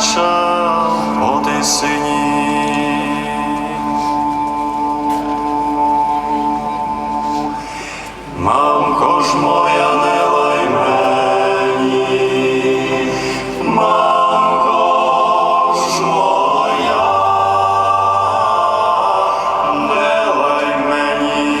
зачав роди сині. Мамко ж моя не лай мені, мамко ж моя, не лай мені.